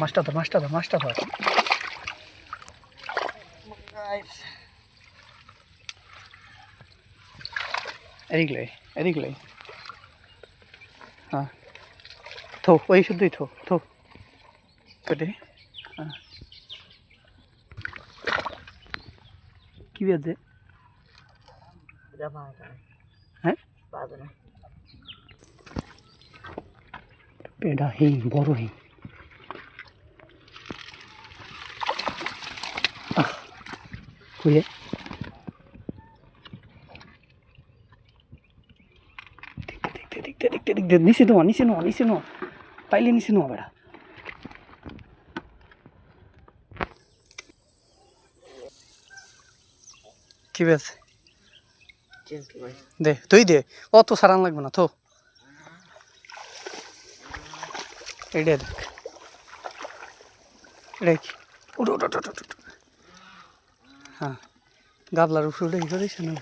মাছটা ধর মাছটা ধর মাছটা ধর। এদিক লাই এদিক লাই হ্যাঁ। থো ওই শুদ্ধই থো থো। কেটে হ্যাঁ। কি বেজে হ্যাঁ? পেডা হিং বড় হিং। কুয়ে দেখতে দেখতে দেখতে দেখতে নিচে নেওয়া নিচে নেওয়া নিচে নেওয়া পাইলে নিচে নেওয়া বেড়া। কি বেশ দে তুই দে। অত সারান লাগবে না তো এটা দেখ। এটা কি? উঠো উঠো উঠো, উঠো। হ্যাঁ গাবলার উপরে উঠে করেছে না?